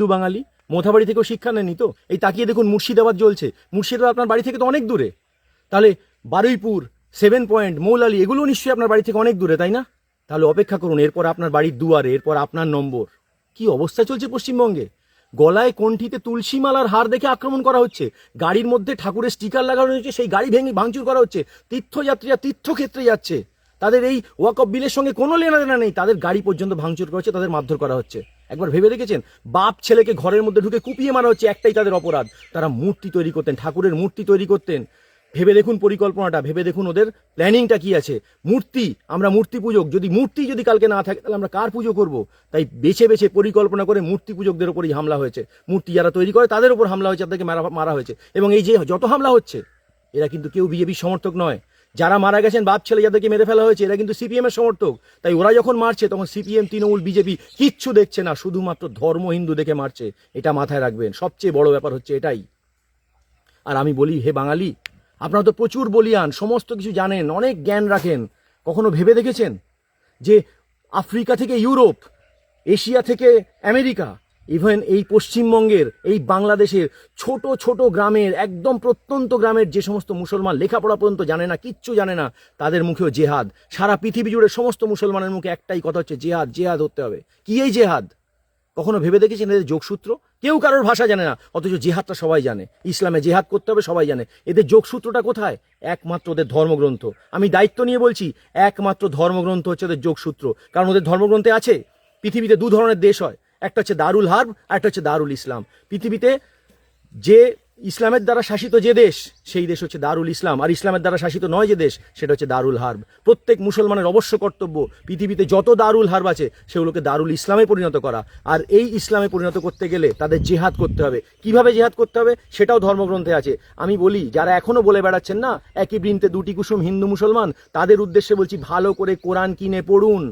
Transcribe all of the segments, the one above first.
হিন্দু বাঙালি, মোথাবাড়ি থেকেও শিক্ষা নেননি তো? এই তাকিয়ে দেখুন মুর্শিদাবাদ জ্বলছে। মুর্শিদাবাদ আপনার বাড়ি থেকে তো অনেক দূরে। তাহলে বারুইপুর, সেভেন পয়েন্ট, মৌলালি এগুলো নিশ্চয়ই আপনার বাড়ি থেকে অনেক দূরে, তাই না? তাহলে অপেক্ষা করুন, এরপর আপনার বাড়ির দুয়ারে, এরপর আপনার নম্বর। কি অবস্থা চলছে পশ্চিমবঙ্গে? গলায় কণ্ঠিতে তুলসী মালার হার দেখে আক্রমণ করা হচ্ছে। গাড়ির মধ্যে ঠাকুরের স্টিকার লাগানো হচ্ছে সেই গাড়ি ভেঙে ভাঙচুর করা হচ্ছে। তীর্থযাত্রীরা তীর্থক্ষেত্রে যাচ্ছে। তাদের এই ওয়াকফ বিলের সঙ্গে কোনো লেনাদেনা নেই। তাদের গাড়ি পর্যন্ত ভাঙচুর করা হচ্ছে, তাদের মারধর করা হচ্ছে। একবার ভেবে দেখেছেন? বাপ ছেলেকে ঘরের মধ্যে ঢুকে কুপিয়ে মারা হচ্ছে একটাই তাদের অপরাধ। তারা মূর্তি তৈরি করতেন, ঠাকুরের মূর্তি তৈরি করতেন। ভেবে দেখুন পরিকল্পনাটা, ভেবে দেখুন ওদের প্ল্যানিংটা কি আছে। মূর্তি, আমরা মূর্তি পূজক, যদি মূর্তি যদি কালকে না থাকে, তাহলে আমরা কার পুজো করব? তাই বেছে বেছে পরিকল্পনা করে মূর্তি পূজকদের উপরই হামলা হয়েছে। মূর্তি যারা তৈরি করে, তাদের উপর হামলা হয়েছে, তাদেরকে মারা মারা হয়েছে। এবং এই যে যত হামলা হচ্ছে, এরা কিন্তু কেউ বিজেপির সমর্থক নয়। যারা মারা গেছেন, বাপ ছেলে যাদেরকে মেরে ফেলা হয়েছে, এরা কিন্তু সিপিএম এর সমর্থক। তাই ওরা যখন মারছে, তখন সিপিএম, তৃণমূল, বিজেপি কিচ্ছু দেখছে না, শুধুমাত্র ধর্ম হিন্দু দেখে মারছে। এটা মাথায় রাখবেন। সবচেয়ে বড় ব্যাপার হচ্ছে এটাই। আর আমি বলি, হে বাঙালি, আপনারা তো প্রচুর বলিয়ান, সমস্ত কিছু জানেন, অনেক জ্ঞান রাখেন। কখনো ভেবে দেখেছেন? যে আফ্রিকা থেকে ইউরোপ, এশিয়া থেকে আমেরিকা ইভেন এই পশ্চিমবঙ্গের, এই বাংলাদেশের ছোট ছোট গ্রামের, একদম প্রত্যন্ত গ্রামের যে সমস্ত মুসলমান লেখাপড়া পর্যন্ত জানে না, কিচ্ছু জানে না, তাদের মুখেও জেহাদ। সারা পৃথিবী জুড়ে সমস্ত মুসলমানের মুখে একটাই কথা হচ্ছে জেহাদ জেহাদ হতে হবে। কি এই জেহাদ? কখনো ভেবে দেখেছেন এদের যোগসূত্র? কেউ কারোর ভাষা জানে না, অথচ জেহাদটা সবাই জানে। ইসলামে জেহাদ করতে হবে, সবাই জানে। এদের যোগসূত্রটা কোথায়? একমাত্র ওদের ধর্মগ্রন্থ। আমি দায়িত্ব নিয়ে বলছি, একমাত্র ধর্মগ্রন্থ হচ্ছে ওদের যোগসূত্র। কারণ ওদের ধর্মগ্রন্থে আছে, পৃথিবীতে দু ধরনের দেশ হয়। একটা হচ্ছে দারুল হার্ব একটা হচ্ছে দারুল ইসলাম। পৃথিবীতে যে ইসলামের দ্বারা শাসিত যে দেশ, সেই দেশ হচ্ছে দারুল ইসলাম। আর ইসলামের দ্বারা শাসিত নয় যে দেশ, সেটা হচ্ছে দারুল হার্ব। প্রত্যেক মুসলমানের অবশ্য কর্তব্য পৃথিবীতে যত দারুল হার্ব আছে, সেগুলোকে দারুল ইসলামে পরিণত করা। আর এই ইসলামে পরিণত করতে গেলে তাদের জেহাদ করতে হবে। কীভাবে জেহাদ করতে হবে? সেটাও ধর্মগ্রন্থে আছে। আমি বলি, যারা এখনও বলে বেড়াচ্ছেন না, একই বৃন্তে দুটি কুসুম হিন্দু মুসলমান, তাদের উদ্দেশ্যে বলছি, ভালো করে কোরআন কিনে পড়ুন।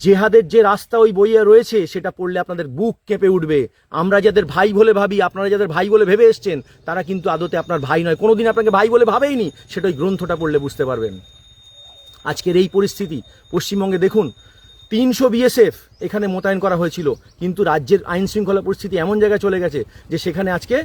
জেহাদের যে রাস্তা ওই বইয়ে রয়েছে, সেটা পড়লে আপনাদের বুক কেঁপে উঠবে। আমরা যাদের ভাই বলে ভাবি, আপনারা যাদের ভাই বলে ভেবে এসছেন, তারা কিন্তু আদতে আপনার ভাই নয়। কোনোদিন আপনাকে ভাই বলে ভাবেইনি, সেটা ওই গ্রন্থটা পড়লে বুঝতে পারবেন। আজকের এই পরিস্থিতি, পশ্চিমবঙ্গে দেখুন, তিনশো বিএসএফ এখানে মোতায়েন করা হয়েছিল, কিন্তু রাজ্যের আইন শৃঙ্খলা পরিস্থিতি এমন জায়গায় চলে গেছে যে সেখানে আজকে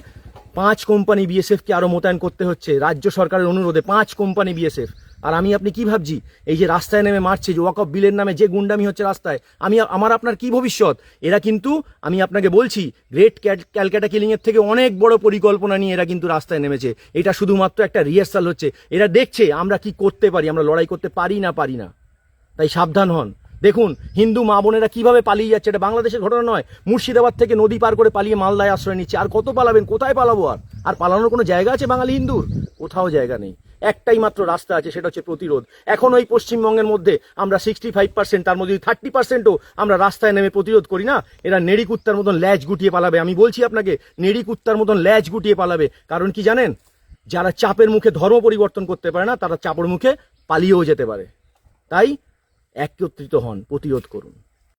পাঁচ কোম্পানি বিএসএফকে আরও মোতায়েন করতে হচ্ছে। রাজ্য সরকারের অনুরোধে পাঁচ কোম্পানি বিএসএফ। আর আমি আপনি কি ভাবছি? এই যে রাস্তায় নেমে মারছে, যে ওয়াকফ বিলের নামে যে গুন্ডামি হচ্ছে রাস্তায়, আমি আমার আপনার কি ভবিষ্যৎ? এরা কিন্তু, আমি আপনাকে বলছি গ্রেট ক্যালকাটা কিলিংয়ের থেকে অনেক বড় পরিকল্পনা নিয়ে এরা কিন্তু রাস্তায় নেমেছে। এটা শুধুমাত্র একটা রিহার্সাল হচ্ছে। এরা দেখছে আমরা কি করতে পারি, আমরা লড়াই করতে পারি না পারি না। তাই সাবধান হন। দেখুন, হিন্দু মা বোনেরা কীভাবে পালিয়ে যাচ্ছে, এটা বাংলাদেশের ঘটনা নয়। মুর্শিদাবাদ থেকে নদী পার করে পালিয়ে মালদায় আশ্রয় নিচ্ছে। আর কত পালাবেন, কোথায় পালাবো আর? আর পালানোর কোনো জায়গা আছে বাঙালি হিন্দুর? কোথাও জায়গা নেই। একটাই মাত্র রাস্তা আছে, সেটা হচ্ছে প্রতিরোধ। এখন ওই পশ্চিমবঙ্গের মধ্যে আমরা সিক্সটি ফাইভ পার্সেন্ট তার মধ্যে থার্টি পার্সেন্টও আমরা রাস্তায় নেমে প্রতিরোধ করি না, এরা নেড়ি কুত্তার মতন ল্যাজ গুটিয়ে পালাবে। আমি বলছি আপনাকে, নেড়ি কুত্তার মতন ল্যাজ গুটিয়ে পালাবে। কারণ কি জানেন? যারা চাপের মুখে ধর্ম পরিবর্তন করতে পারে না, তারা চাপের মুখে পালিয়েও যেতে পারে। তাই একত্রিত হন, প্রতিরোধ করুন।